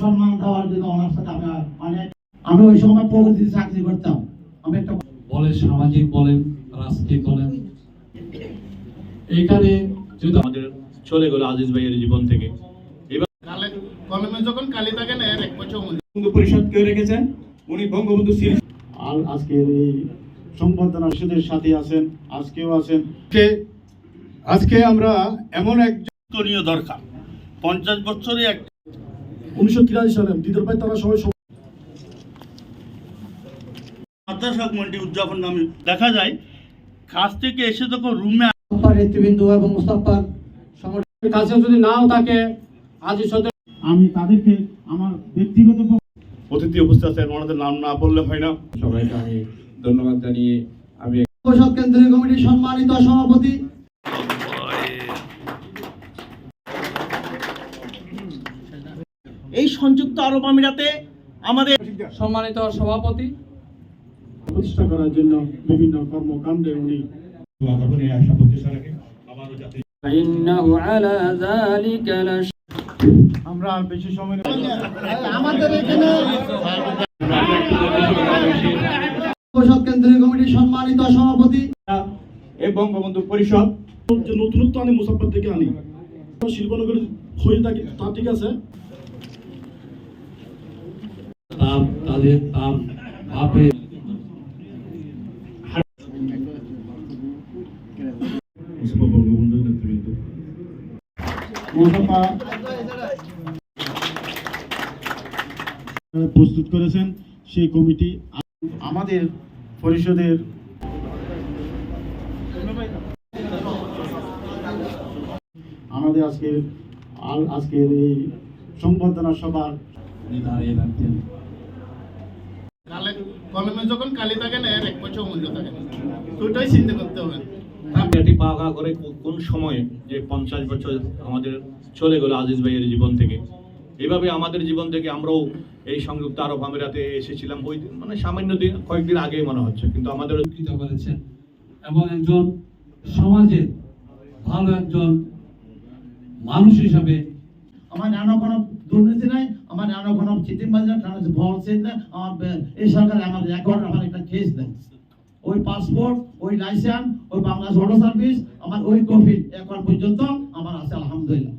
সম্মান দেওয়ার জন্য ওনার সাথে আমি অনেক আমি ওই সময় প্রগতিতে চাকরি করতাম। আমি একটা বলেন সামাজিক বলেন রাজনীতি বলেন। এইখানে যদি আমাদের চলে গেল আজিজ ভাইয়ের জীবন থেকে। এবার কালে কলমে যখন কালি থাকে না এক বছর বঙ্গবন্ধু পরিষদকে রেখেছেন? উনি বঙ্গবন্ধু সিরিজ আর আজকের এই সংবর্ধনা শিশুদের সাথে আছেন আজকেও আছেন। আজকে আজকে আমরা এমন এক করণীয় দরকার। পঞ্চাশ বছরে এক উনিশশো তিরাশি সালে দিদার ভাই তারা সবাই মাদ্রাসা কমিটি উদযাপন নামে দেখা যায় কাজ থেকে এসে তখন রুমে নেতৃবৃন্দ এবং মুস্তাফার কাছে যদি নাও থাকে আজ সদর আমি তাদেরকে আমার ব্যক্তিগত অতিথি উপস্থিত আছেন ওনাদের নাম না বললে হয় না। সবাইকে আমি ধন্যবাদ জানিয়ে আমি কেন্দ্রীয় কমিটির সম্মানিত সভাপতি এই সংযুক্ত আরব আমিরাতে আমাদের সম্মানিত সভাপতি। প্রতিষ্ঠা করার জন্য বিভিন্ন কর্মকাণ্ডে উনি আমরা বেশি সময় বঙ্গবন্ধু পরিষদ নতুনত্ব আনি মুসাফর থেকে আনি। শিল্পনগর হয়ে থাকে তা ঠিক আছে? তার তার বাপের প্রস্তুত করেছেন সেই কমিটি। আমাদের পরিষদের আমাদের আজকের আজকের এই সংবর্ধনা সভার দাঁড়িয়ে রাখতেন কলমে যখন কালি থাকে না এর এক বছর মূল্য থাকে না। তো ওটাই চিন্তা করতে হবে। এটি পাকা করে কোন সময়ে যে পঞ্চাশ বছর আমাদের চলে গেল আজিজ ভাইয়ের জীবন থেকে এভাবে আমাদের জীবন থেকে আমরাও এই সংযুক্ত আরব আমিরাতে এসেছিলাম ওই দিন- মানে সামান্য দিন কয়েকদিন আগেই মনে হচ্ছে কিন্তু আমাদের উপকৃত করেছেন। এবং একজন সমাজের ভালো একজন মানুষ হিসাবে আমার নানা কোনো দুর্নীতি নাই, আমার নানা কোনো চিটিংবাজি না নানা ভল না আমার এই সরকার আমার রেকর্ড আমার একটা কেস নেই। ওই পাসপোর্ট ওই লাইসেন্স ওই বাংলাদেশ অটো সার্ভিস আমার ওই কপি এখন পর্যন্ত আমার আছে, আলহামদুলিল্লাহ।